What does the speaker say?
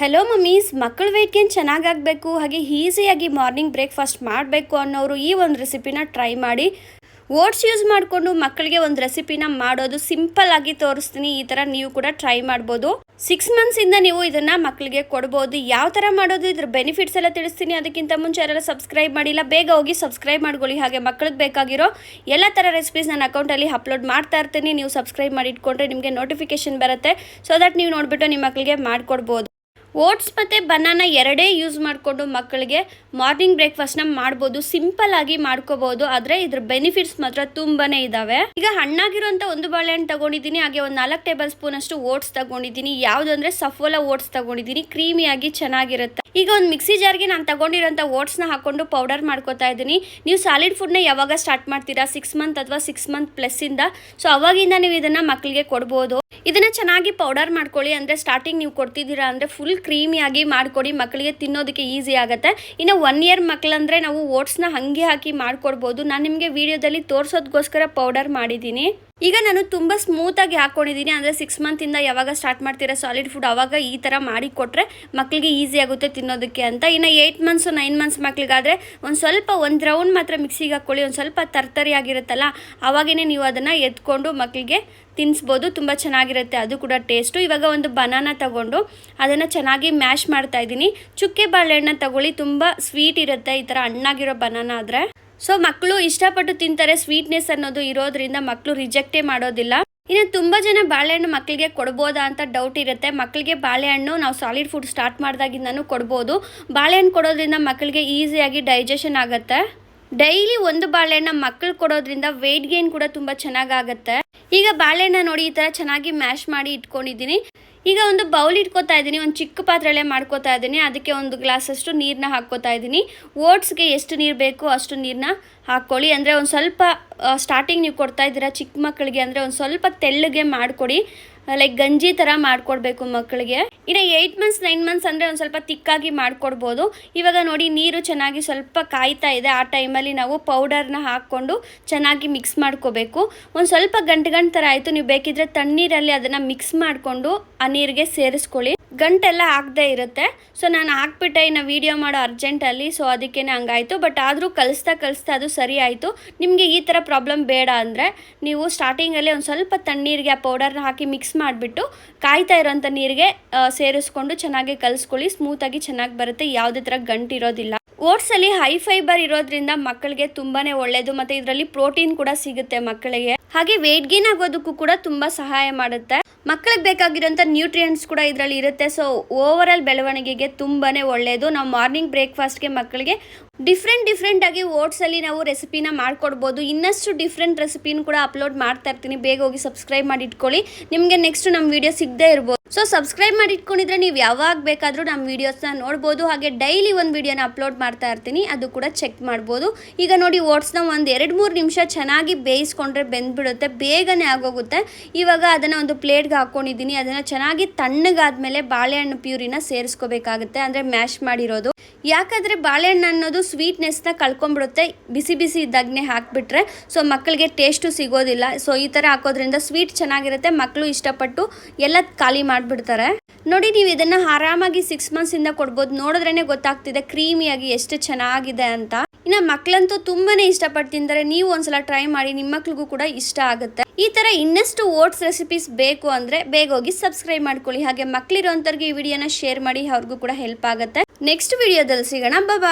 Hello mummies ಮಕ್ಕಳ weight gain ಚೆನ್ನಾಗಾಗಬೇಕು. ಹಾಗೆ ಈಸಿಯಾಗಿ ಮಾರ್ನಿಂಗ್ ಬ್ರೇಕ್ಫಾಸ್ಟ್ ಮಾಡಬೇಕು ಅನ್ನೋರು ಈ ಒಂದು ರೆಸಿಪಿನ ಟ್ರೈ ಮಾಡಿ. ಓಟ್ಸ್ ಯೂಸ್ ಮಾಡಿಕೊಂಡು ಮಕ್ಕಳಿಗೆ ಒಂದು ರೆಸಿಪಿನ ಮಾಡೋದು ಸಿಂಪಲ್ ಆಗಿ ತೋರಿಸ್ತೀನಿ. ಈ ಥರ ನೀವು ಕೂಡ ಟ್ರೈ ಮಾಡ್ಬೋದು. ಸಿಕ್ಸ್ ಮಂತ್ಸಿಂದ ನೀವು ಇದನ್ನು ಮಕ್ಕಳಿಗೆ ಕೊಡ್ಬೋದು. ಯಾವ ಥರ ಮಾಡೋದು, ಇದ್ರ ಬೆನಿಫಿಟ್ಸ್ ಎಲ್ಲ ತಿಳಿಸ್ತೀನಿ. ಅದಕ್ಕಿಂತ ಮುಂಚೆ ಯಾರೆಲ್ಲ ಸಬ್ಸ್ಕ್ರೈಬ್ ಮಾಡಿಲ್ಲ, ಬೇಗ ಹೋಗಿ ಸಬ್ಸ್ಕ್ರೈಬ್ ಮಾಡ್ಕೊಳ್ಳಿ. ಹಾಗೆ ಮಕ್ಕಳಿಗೆ ಬೇಕಾಗಿರೋ ಎಲ್ಲ ಥರ ರೆಸಿಪೀಸ್ ನನ್ನ ಅಕೌಂಟಲ್ಲಿ ಅಪ್ಲೋಡ್ ಮಾಡ್ತಾ ಇರ್ತೀನಿ. ನೀವು ಸಬ್ಸ್ಕ್ರೈಬ್ ಮಾಡಿ ಇಟ್ಕೊಂಡ್ರೆ ನಿಮಗೆ ನೋಟಿಫಿಕೇಶನ್ ಬರುತ್ತೆ. ಸೊ ದಟ್ ನೀವು ನೋಡಿಬಿಟ್ಟು ನಿಮ್ಮ ಮಕ್ಕಳಿಗೆ ಮಾಡಿಕೊಡ್ಬೋದು. ಓಟ್ಸ್ ಮತ್ತು ಬನಾನ ಎರಡೇ ಯೂಸ್ ಮಾಡಿಕೊಂಡು ಮಕ್ಕಳಿಗೆ ಮಾರ್ನಿಂಗ್ ಬ್ರೇಕ್ಫಾಸ್ಟ್ನ ಮಾಡ್ಬೋದು ಸಿಂಪಲ್ ಆಗಿ ಮಾಡ್ಕೋಬಹುದು ಆದರೆ ಇದ್ರ ಬೆನಿಫಿಟ್ಸ್ ಮಾತ್ರ ತುಂಬಾನೇ ಇದಾವೆ. ಈಗ ಹಣ್ಣಾಗಿರುವಂಥ ಒಂದು ಬಾಳೆಹಣ್ಣು ತಗೊಂಡಿದ್ದೀನಿ, ಹಾಗೆ ಒಂದು ನಾಲ್ಕು ಟೇಬಲ್ ಸ್ಪೂನ್ ಅಷ್ಟು ಓಟ್ಸ್ ತಗೊಂಡಿದ್ದೀನಿ. ಯಾವುದಂದ್ರೆ ಸಫೋಲಾ ಓಟ್ಸ್ ತಗೊಂಡಿದ್ದೀನಿ. ಕ್ರೀಮಿಯಾಗಿ ಚೆನ್ನಾಗಿರುತ್ತೆ. ಈಗ ಒಂದು ಮಿಕ್ಸಿ ಜಾರ್ಗೆ ನಾನು ತಗೊಂಡಿರೋಂಥ ಓಟ್ಸ್ನ ಹಾಕೊಂಡು ಪೌಡರ್ ಮಾಡ್ಕೋತಾ ಇದ್ದೀನಿ. ನೀವು ಸಾಲಿಡ್ ಫುಡ್ನ ಯಾವಾಗ ಸ್ಟಾರ್ಟ್ ಮಾಡ್ತೀರಾ? ಸಿಕ್ಸ್ ಮಂತ್ ಅಥವಾ ಸಿಕ್ಸ್ ಮಂತ್ ಪ್ಲಸ್ಸಿಂದ ಸೊ, ಅವಾಗಿಂದ ನೀವು ಇದನ್ನು ಮಕ್ಕಳಿಗೆ ಕೊಡ್ಬೋದು. ಇದನ್ನು ಚೆನ್ನಾಗಿ ಪೌಡರ್ ಮಾಡ್ಕೊಳ್ಳಿ. ಅಂದರೆ ಸ್ಟಾರ್ಟಿಂಗ್ ನೀವು ಕೊಡ್ತಿದ್ದೀರಾ ಅಂದರೆ ಫುಲ್ ಕ್ರೀಮಿಯಾಗಿ ಮಾಡ್ಕೊಡಿ. ಮಕ್ಕಳಿಗೆ ತಿನ್ನೋದಕ್ಕೆ ಈಸಿ ಆಗುತ್ತೆ. ಇನ್ನು ಒನ್ ಇಯರ್ ಮಕ್ಕಳಂದ್ರೆ ನಾವು ಓಟ್ಸ್ನ ಹಂಗೆ ಹಾಕಿ ಮಾಡಿಕೊಡ್ಬೋದು. ನಾನು ನಿಮಗೆ ವಿಡಿಯೋದಲ್ಲಿ ತೋರಿಸೋದಕ್ಕೋಸ್ಕರ ಪೌಡರ್ ಮಾಡಿದ್ದೀನಿ. ಈಗ ನಾನು ತುಂಬ ಸ್ಮೂತಾಗಿ ಹಾಕ್ಕೊಂಡಿದ್ದೀನಿ ಅಂದರೆ ಸಿಕ್ಸ್ ಮಂತಿಂದ ಯಾವಾಗ ಸ್ಟಾರ್ಟ್ ಮಾಡ್ತೀರಾ ಸಾಲಿಡ್ ಫುಡ್ ಅವಾಗ ಈ ಥರ ಮಾಡಿ ಕೊಟ್ಟರೆ ಮಕ್ಕಳಿಗೆ ಈಸಿ ಆಗುತ್ತೆ ತಿನ್ನೋದಕ್ಕೆ ಅಂತ. ಇನ್ನು ಏಯ್ಟ್ ಮಂತ್ಸು ನೈನ್ ಮಂತ್ಸ್ ಮಕ್ಕಳಿಗಾದರೆ ಒಂದು ಸ್ವಲ್ಪ ಒಂದು ರೌಂಡ್ ಮಾತ್ರ ಮಿಕ್ಸಿಗೆ ಹಾಕ್ಕೊಳ್ಳಿ ಒಂದು ಸ್ವಲ್ಪ ತರ್ತರಿ ಆಗಿರುತ್ತಲ್ಲ ಆವಾಗೇ ನೀವು ಅದನ್ನು ಎತ್ಕೊಂಡು ಮಕ್ಕಳಿಗೆ ತಿನ್ನಿಸ್ಬೋದು ತುಂಬ ಚೆನ್ನಾಗಿರುತ್ತೆ, ಅದು ಕೂಡ ಟೇಸ್ಟು ಇವಾಗ ಒಂದು ಬನಾನ ತಗೊಂಡು ಅದನ್ನು ಚೆನ್ನಾಗಿ ಮ್ಯಾಶ್ ಮಾಡ್ತಾ ಇದ್ದೀನಿ. ಚುಕ್ಕೆ ಬಾಳೆಹಣ್ಣ ತಗೊಳ್ಳಿ, ತುಂಬ ಸ್ವೀಟ್ ಇರುತ್ತೆ. ಈ ಥರ ಹಣ್ಣಾಗಿರೋ ಬನಾನ ಆದರೆ. ಸೊ ಮಕ್ಕಳು ಇಷ್ಟಪಟ್ಟು ತಿಂತಾರೆ ಸ್ವೀಟ್ನೆಸ್ ಅನ್ನೋದು ಇರೋದ್ರಿಂದ ಮಕ್ಕಳು ರಿಜೆಕ್ಟೇ ಮಾಡೋದಿಲ್ಲ. ಇನ್ನು ತುಂಬ ಜನ ಬಾಳೆಹಣ್ಣು ಮಕ್ಕಳಿಗೆ ಕೊಡ್ಬೋದಾ ಅಂತ ಡೌಟ್ ಇರುತ್ತೆ. ಮಕ್ಕಳಿಗೆ ಬಾಳೆಹಣ್ಣು ನಾವು ಸಾಲಿಡ್ ಫುಡ್ ಸ್ಟಾರ್ಟ್ ಮಾಡಿದಾಗಿಂದನೂ ಕೊಡ್ಬೋದು. ಬಾಳೆಹಣ್ಣು ಕೊಡೋದ್ರಿಂದ ಮಕ್ಕಳಿಗೆ ಈಸಿಯಾಗಿ ಡೈಜೆಷನ್ ಆಗುತ್ತೆ. ಡೈಲಿ ಒಂದು ಬಾಳೆಹಣ್ಣ ಮಕ್ಕಳು ಕೊಡೋದ್ರಿಂದ ವೆಯ್ಟ್ ಗೇನ್ ಕೂಡ ತುಂಬ ಚೆನ್ನಾಗಾಗತ್ತೆ. ಈಗ ಬಾಳೆಹಣ್ಣ ನೋಡಿ ಈ ಥರ ಚೆನ್ನಾಗಿ ಮ್ಯಾಶ್ ಮಾಡಿ ಇಟ್ಕೊಂಡಿದ್ದೀನಿ. ಈಗ ಒಂದು ಬೌಲ್ ಇಟ್ಕೋತಾ ಇದ್ದೀನಿ, ಒಂದು ಚಿಕ್ಕ ಪಾತ್ರೆಲೆ ಮಾಡ್ಕೋತಾ ಇದ್ದೀನಿ. ಅದಕ್ಕೆ ಒಂದು ಗ್ಲಾಸಷ್ಟು ನೀರನ್ನ ಹಾಕ್ಕೋತಾ ಇದ್ದೀನಿ. ಓಟ್ಸ್ಗೆ ಎಷ್ಟು ನೀರು ಬೇಕು ಅಷ್ಟು ನೀರನ್ನ ಹಾಕ್ಕೊಳ್ಳಿ. ಅಂದರೆ ಒಂದು ಸ್ವಲ್ಪ ಸ್ಟಾರ್ಟಿಂಗ್ ನೀವು ಕೊಡ್ತಾ ಇದ್ದೀರಾ ಚಿಕ್ಕ ಮಕ್ಕಳಿಗೆ ಅಂದರೆ ಒಂದು ಸ್ವಲ್ಪ ತೆಳ್ಳಗೆ ಮಾಡಿಕೊಡಿ. ಲೈಕ್ ಗಂಜಿ ಥರ ಮಾಡಿಕೊಡ್ಬೇಕು ಮಕ್ಕಳಿಗೆ. ಇನ್ನು ಏಯ್ಟ್ ಮಂತ್ಸ್ ನೈನ್ ಮಂತ್ಸ್ ಅಂದರೆ ಒಂದು ಸ್ವಲ್ಪ ತಿಕ್ಕಾಗಿ ಮಾಡಿಕೊಡ್ಬೋದು. ಇವಾಗ ನೋಡಿ, ನೀರು ಚೆನ್ನಾಗಿ ಸ್ವಲ್ಪ ಕಾಯ್ತಾ ಇದೆ. ಆ ಟೈಮಲ್ಲಿ ನಾವು ಪೌಡರ್ನ ಹಾಕ್ಕೊಂಡು ಚೆನ್ನಾಗಿ ಮಿಕ್ಸ್ ಮಾಡ್ಕೋಬೇಕು. ಒಂದು ಸ್ವಲ್ಪ ಗಂಟು ಗಂಟು ಥರ ಆಯಿತು. ನೀವು ಬೇಕಿದ್ರೆ ತಣ್ಣೀರಲ್ಲಿ ಅದನ್ನು ಮಿಕ್ಸ್ ಮಾಡಿಕೊಂಡು, ಆ ನೀರಿಗೆ ಸೇರಿಸ್ಕೊಳ್ಳಿ. ಗಂಟೆಲ್ಲ ಆಗದೆ ಇರುತ್ತೆ. ಸೊ ನಾನು ಹಾಕ್ಬಿಟ್ಟೆ ಇನ್ನು ವೀಡಿಯೋ ಮಾಡೋ ಅರ್ಜೆಂಟಲ್ಲಿ ಸೊ ಅದಕ್ಕೇ ಹಂಗಾಯಿತು. ಬಟ್ ಆದರೂ ಕಲಿಸ್ತಾ ಕಲಿಸ್ತಾ ಅದು ಸರಿ ಆಯಿತು. ನಿಮಗೆ ಈ ಥರ ಪ್ರಾಬ್ಲಮ್ ಬೇಡ ಅಂದರೆ ನೀವು ಸ್ಟಾರ್ಟಿಂಗಲ್ಲಿ ಒಂದು ಸ್ವಲ್ಪ ತಣ್ಣೀರಿಗೆ ಆ ಪೌಡರ್ನ ಹಾಕಿ ಮಿಕ್ಸ್ ಮಾಡಿಬಿಟ್ಟು ಕಾಯ್ತಾ ಇರೋಂಥ ನೀರಿಗೆ ಸೇರಿಸ್ಕೊಂಡು ಚೆನ್ನಾಗಿ ಕಲಿಸ್ಕೊಳ್ಳಿ. ಸ್ಮೂತಾಗಿ ಚೆನ್ನಾಗಿ ಬರುತ್ತೆ. ಯಾವುದೇ ಥರ ಗಂಟಿರೋದಿಲ್ಲ ಓಟ್ಸಲ್ಲಿ ಹೈ ಫೈಬರ್ ಇರೋದ್ರಿಂದ ಮಕ್ಕಳಿಗೆ ತುಂಬಾನೇ ಒಳ್ಳೆಯದು ಮತ್ತು ಇದರಲ್ಲಿ ಪ್ರೋಟೀನ್ ಕೂಡ ಸಿಗುತ್ತೆ ಮಕ್ಕಳಿಗೆ. ಹಾಗೆ ವೇಟ್ ಗೇನ್ ಆಗೋದಕ್ಕೂ ಕೂಡ ತುಂಬ ಸಹಾಯ ಮಾಡುತ್ತೆ. ಮಕ್ಕಳಿಗೆ ಬೇಕಾಗಿರೋಂಥ ನ್ಯೂಟ್ರಿಯೆಂಟ್ಸ್ ಕೂಡ ಇದರಲ್ಲಿ ಇರುತ್ತೆ. ಸೊ ಓವರ್ ಆಲ್ ಬೆಳವಣಿಗೆಗೆ ತುಂಬಾನೇ ಒಳ್ಳೆಯದು ನಾವು ಮಾರ್ನಿಂಗ್ ಬ್ರೇಕ್ಫಾಸ್ಟ್ಗೆ ಮಕ್ಕಳಿಗೆ ಡಿಫ್ರೆಂಟ್ ಡಿಫ್ರೆಂಟ್ ಆಗಿ ಓಟ್ಸಲ್ಲಿ ನಾವು ರೆಸಿಪಿನ ಮಾಡ್ಕೊಡ್ಬೋದು. ಇನ್ನಷ್ಟು ಡಿಫ್ರೆಂಟ್ ರೆಸಿಪಿನ ಕೂಡ ಅಪ್ಲೋಡ್ ಮಾಡ್ತಾ ಇರ್ತೀನಿ. ಬೇಗ ಹೋಗಿ ಸಬ್ಸ್ಕ್ರೈಬ್ ಮಾಡಿ ಇಟ್ಕೊಳ್ಳಿ. ನಿಮಗೆ ನೆಕ್ಸ್ಟ್ ನಮ್ಮ ವಿಡಿಯೋ ಸಿಗದೇ ಇರ್ಬೋದು. ಸೊ ಸಬ್ಸ್ಕ್ರೈಬ್ ಮಾಡಿ ಇಟ್ಕೊಂಡಿದ್ರೆ ನೀವು ಯಾವಾಗ ಬೇಕಾದರೂ ನಮ್ಮ ವೀಡಿಯೋಸ್ನ ನೋಡ್ಬೋದು. ಹಾಗೆ ಡೈಲಿ ಒಂದು ವಿಡಿಯೋನ ಅಪ್ಲೋಡ್ ಮಾಡ್ತಾ ಇರ್ತೀನಿ. ಅದು ಕೂಡ ಚೆಕ್ ಮಾಡ್ಬೋದು. ಈಗ ನೋಡಿ ಓಟ್ಸ್ನ ಒಂದು ಎರಡು, ಮೂರು ನಿಮಿಷ ಚೆನ್ನಾಗಿ ಬೇಯಿಸ್ಕೊಂಡ್ರೆ ಬೆಂದ್ಬಿಡುತ್ತೆ. ಬೇಗನೆ ಆಗೋಗುತ್ತೆ. ಇವಾಗ ಅದನ್ನು ಒಂದು ಪ್ಲೇಟ್ಗೆ ಹಾಕ್ಕೊಂಡಿದ್ದೀನಿ ಅದನ್ನು ಚೆನ್ನಾಗಿ ತಣ್ಣಗಾದ್ಮೇಲೆ ಬಾಳೆಹಣ್ಣು ಪ್ಯೂರಿನ ಸೇರಿಸ್ಕೋಬೇಕಾಗುತ್ತೆ. ಅಂದರೆ ಮ್ಯಾಶ್ ಮಾಡಿರೋದು. ಯಾಕಂದರೆ ಬಾಳೆಹಣ್ಣು ಅನ್ನೋದು ಸ್ವೀಟ್ನೆಸ್ನ ಕಳ್ಕೊಂಡ್ಬಿಡುತ್ತೆ ಬಿಸಿ ಬಿಸಿ ಇದ್ದಾಗನೇ ಹಾಕಿಬಿಟ್ರೆ ಸೊ ಮಕ್ಕಳಿಗೆ ಟೇಸ್ಟು ಸಿಗೋದಿಲ್ಲ. ಸೊ ಈ ಥರ ಹಾಕೋದ್ರಿಂದ ಸ್ವೀಟ್ ಚೆನ್ನಾಗಿರುತ್ತೆ ಮಕ್ಕಳು ಇಷ್ಟಪಟ್ಟು ಎಲ್ಲ ಖಾಲಿ ಮಾಡಿಬಿಡ್ತಾರೆ. ನೋಡಿ ನೀವು ಇದನ್ನು ಆರಾಮಾಗಿ ಸಿಕ್ಸ್ ಮಂತ್ಸಿಂದ ಕೊಡ್ಬೋದು. ನೋಡಿದ್ರೇ ಗೊತ್ತಾಗ್ತಿದೆ ಕ್ರೀಮಿಯಾಗಿ ಎಷ್ಟು ಚೆನ್ನಾಗಿದೆ ಅಂತ. ಇನ್ನು ಮಕ್ಕಳಂತೂ ತುಂಬಾನೇ ಇಷ್ಟಪಟ್ಟು ತಿಂತಾರೆ. ನೀವು ಒಂದ್ಸಲ ಟ್ರೈ ಮಾಡಿ ನಿಮ್ಮ ಮಕ್ಳಿಗೂ ಕೂಡ ಇಷ್ಟ ಆಗುತ್ತೆ. ಈ ತರ ಇನ್ನಷ್ಟು ಓಟ್ಸ್ ರೆಸಿಪೀಸ್ ಬೇಕು ಅಂದ್ರೆ ಬೇಗ ಹೋಗಿ ಸಬ್ಸ್ಕ್ರೈಬ್ ಮಾಡ್ಕೊಳ್ಳಿ. ಹಾಗೆ ಮಕ್ಳಿರೋಂಥವ್ರಿಗೆ ಈ ವಿಡಿಯೋನ ಶೇರ್ ಮಾಡಿ ಅವ್ರಿಗೂ ಕೂಡ ಹೆಲ್ಪ್ ಆಗುತ್ತೆ. ನೆಕ್ಸ್ಟ್ ವಿಡಿಯೋದಲ್ಲಿ ಸಿಗೋಣ. ಬಾಯ್